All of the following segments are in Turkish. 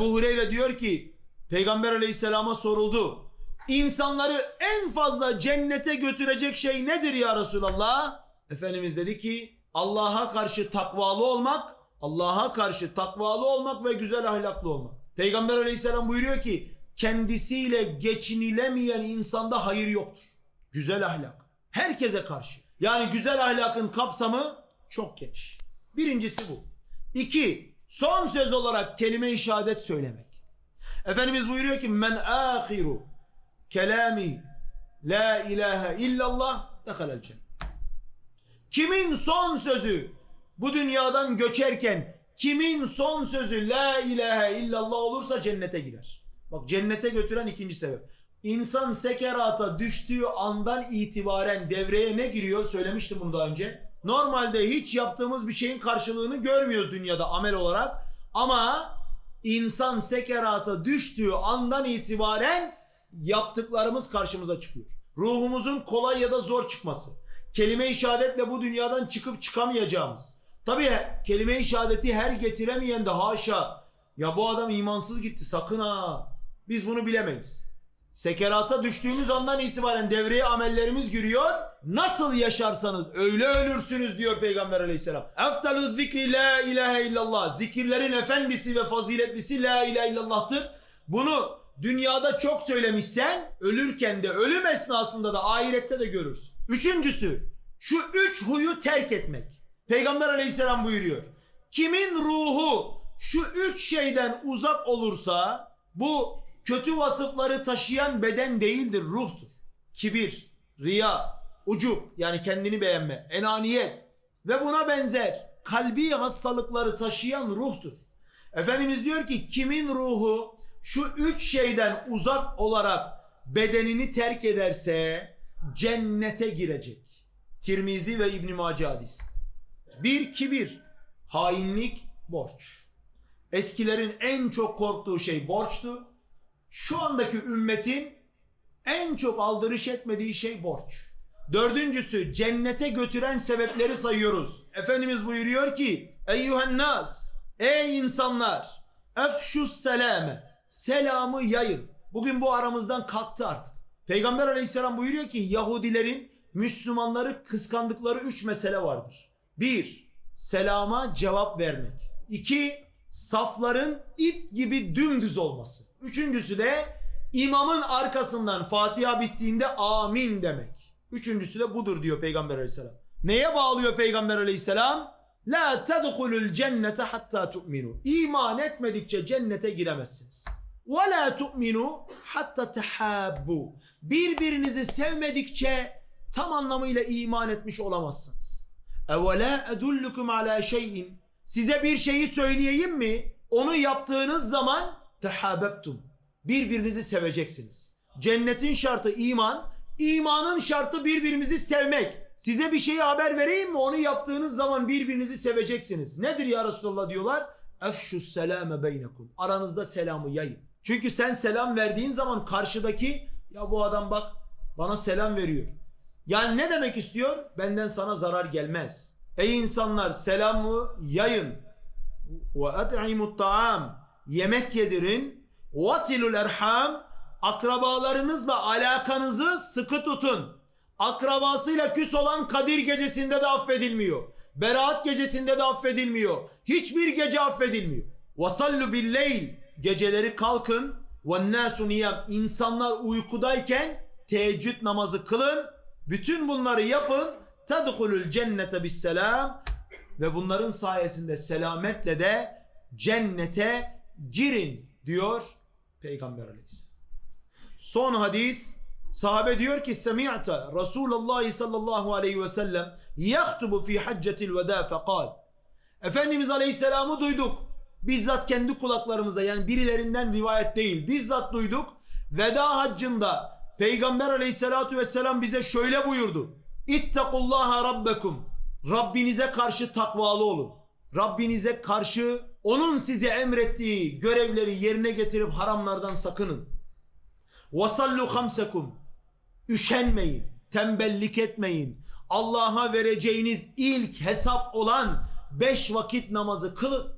Ebu Hureyre diyor ki Peygamber aleyhisselama soruldu. İnsanları en fazla cennete götürecek şey nedir ya Resulallah? Efendimiz dedi ki Allah'a karşı takvalı olmak, Allah'a karşı takvalı olmak ve güzel ahlaklı olmak. Peygamber aleyhisselam buyuruyor ki kendisiyle geçinilemeyen insanda hayır yoktur. Güzel ahlak. Herkese karşı. Yani güzel ahlakın kapsamı çok geniş. Birincisi bu. İki, son söz olarak kelime-i şehadet söylemek. Efendimiz buyuruyor ki men ahiru kelami la ilahe illallah dehalel cennet. Kimin son sözü bu dünyadan göçerken kimin son sözü la ilahe illallah olursa cennete girer. Bak cennete götüren ikinci sebep. İnsan sekerata düştüğü andan itibaren devreye ne giriyor? Söylemiştim bunu daha önce. Normalde hiç yaptığımız bir şeyin karşılığını görmüyoruz dünyada amel olarak. Ama insan sekerata düştüğü andan itibaren yaptıklarımız karşımıza çıkıyor. Ruhumuzun kolay ya da zor çıkması. Kelime-i şehadetle bu dünyadan çıkıp çıkamayacağımız. Tabii kelime-i şehadeti her getiremeyen de haşa. Ya bu adam imansız gitti sakın ha. Biz bunu bilemeyiz. Sekerata düştüğümüz andan itibaren devreye amellerimiz giriyor. Nasıl yaşarsanız öyle ölürsünüz diyor Peygamber aleyhisselam. Eftalu zikri la ilahe illallah. Zikirlerin efendisi ve faziletlisi la ilahe illallah'tır. Bunu dünyada çok söylemişsen ölürken de ölüm esnasında da ahirette de görürsün. Üçüncüsü şu üç huyu terk etmek. Peygamber aleyhisselam buyuruyor. Kimin ruhu şu üç şeyden uzak olursa bu kötü vasıfları taşıyan beden değildir, ruhtur. Kibir, riya, ucup yani kendini beğenme, enaniyet ve buna benzer kalbi hastalıkları taşıyan ruhtur. Efendimiz diyor ki kimin ruhu şu üç şeyden uzak olarak bedenini terk ederse cennete girecek. Tirmizi ve İbn Mace hadis. Bir kibir, hainlik, borç. Eskilerin en çok korktuğu şey borçtu. Şu andaki ümmetin en çok aldırış etmediği şey borç. Dördüncüsü cennete götüren sebepleri sayıyoruz. Efendimiz buyuruyor ki Eyyühen nas Ey insanlar Efşus selame Selamı yayın. Bugün bu aramızdan kalktı artık. Peygamber aleyhisselam buyuruyor ki Yahudilerin Müslümanları kıskandıkları üç mesele vardır. Bir, selama cevap vermek. İki, safların ip gibi dümdüz olması. Üçüncüsü de imamın arkasından Fatiha bittiğinde amin demek. Üçüncüsü de budur diyor Peygamber aleyhisselam. Neye bağlıyor Peygamber aleyhisselam? La tedhulul cennete hatta tu'minu. İman etmedikçe cennete giremezsiniz. Ve la tu'minu hatta tehabbu. Birbirinizi sevmedikçe tam anlamıyla iman etmiş olamazsınız. Evela edullukum ala şeyin. Size bir şeyi söyleyeyim mi? Onu yaptığınız zaman tehabbtum. Birbirinizi seveceksiniz. Cennetin şartı iman, imanın şartı birbirimizi sevmek. Size bir şeyi haber vereyim mi? Onu yaptığınız zaman birbirinizi seveceksiniz. Nedir ya Resulallah diyorlar? Efşus selame beynekum. Aranızda selamı yayın. Çünkü sen selam verdiğin zaman karşıdaki ya bu adam bak bana selam veriyor. Yani ne demek istiyor? Benden sana zarar gelmez. Ey insanlar selamı yayın. Ve at'imut ta'am. Yemek yedirin. Vasilul erham. Akrabalarınızla alakanızı sıkı tutun. Akrabasıyla küs olan Kadir gecesinde de affedilmiyor. Beraat gecesinde de affedilmiyor. Hiçbir gece affedilmiyor. Vasallu billeyl. Geceleri kalkın. Ve nasu niyam. İnsanlar uykudayken teheccüd namazı kılın. Bütün bunları yapın. Tedhulul cennete bis selam. Ve bunların sayesinde selametle de cennete girin diyor Peygamber Aleyhisselam. Son hadis sahabe diyor ki semi'te Resulullah sallallahu aleyhi ve sellem yahtubu fi haccetil veda fekal Efendimiz Aleyhisselam'ı duyduk. Bizzat kendi kulaklarımızda yani birilerinden rivayet değil. Bizzat duyduk. Veda haccında Peygamber Aleyhisselatü vesselam bize şöyle buyurdu. İttakullaha rabbekum. Rabbinize karşı takvalı olun. Rabbinize karşı onun size emrettiği görevleri yerine getirip haramlardan sakının. Vasallu hamsekum. Üşenmeyin, tembellik etmeyin. Allah'a vereceğiniz ilk hesap olan beş vakit namazı kılın.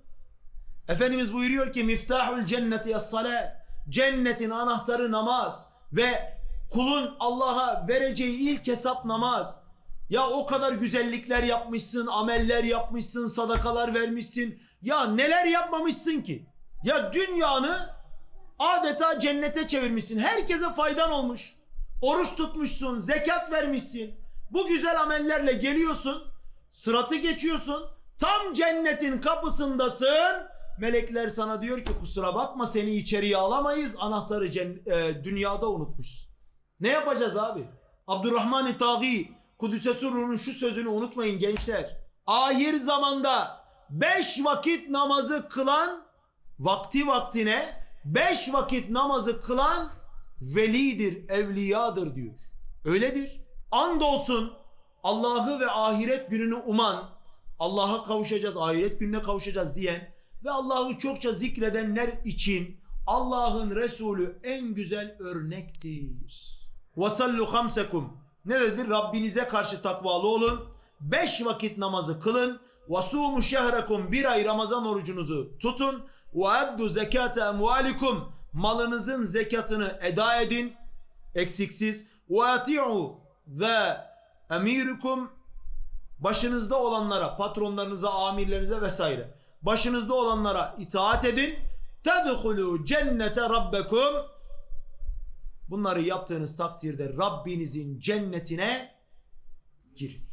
Efendimiz buyuruyor ki miftahul cenneti es-sale. Cennetin anahtarı namaz ve kulun Allah'a vereceği ilk hesap namaz. Ya o kadar güzellikler yapmışsın, ameller yapmışsın, sadakalar vermişsin. Ya neler yapmamışsın ki? Ya dünyanı adeta cennete çevirmişsin. Herkese faydan olmuş. Oruç tutmuşsun, zekat vermişsin. Bu güzel amellerle geliyorsun, sıratı geçiyorsun. Tam cennetin kapısındasın. Melekler sana diyor ki kusura bakma seni içeriye alamayız. Anahtarı e, dünyada unutmuşsun. Ne yapacağız abi? Abdurrahman-ı Taği Kudüs'e Surru'nun şu sözünü unutmayın gençler. Ahir zamanda beş vakit namazı kılan vakti vaktine beş vakit namazı kılan velidir, evliyadır diyor. Öyledir. Andolsun Allah'ı ve ahiret gününü uman, Allah'a kavuşacağız, ahiret gününe kavuşacağız diyen ve Allah'ı çokça zikredenler için Allah'ın Resulü en güzel örnektir. Vasallu hamsekum. Ne dedi? Rabbinize karşı takvalı olun. Beş vakit namazı kılın. Vasumu şehrekum. Bir ay Ramazan orucunuzu tutun. Addu zekate emvalikum. Malınızın zekatını eda edin. Eksiksiz. Ati'u ve emirikum. Başınızda olanlara, patronlarınıza, amirlerinize vesaire. Başınızda olanlara itaat edin. Tedhulu cennete rabbekum. Bunları yaptığınız takdirde Rabbinizin cennetine girin.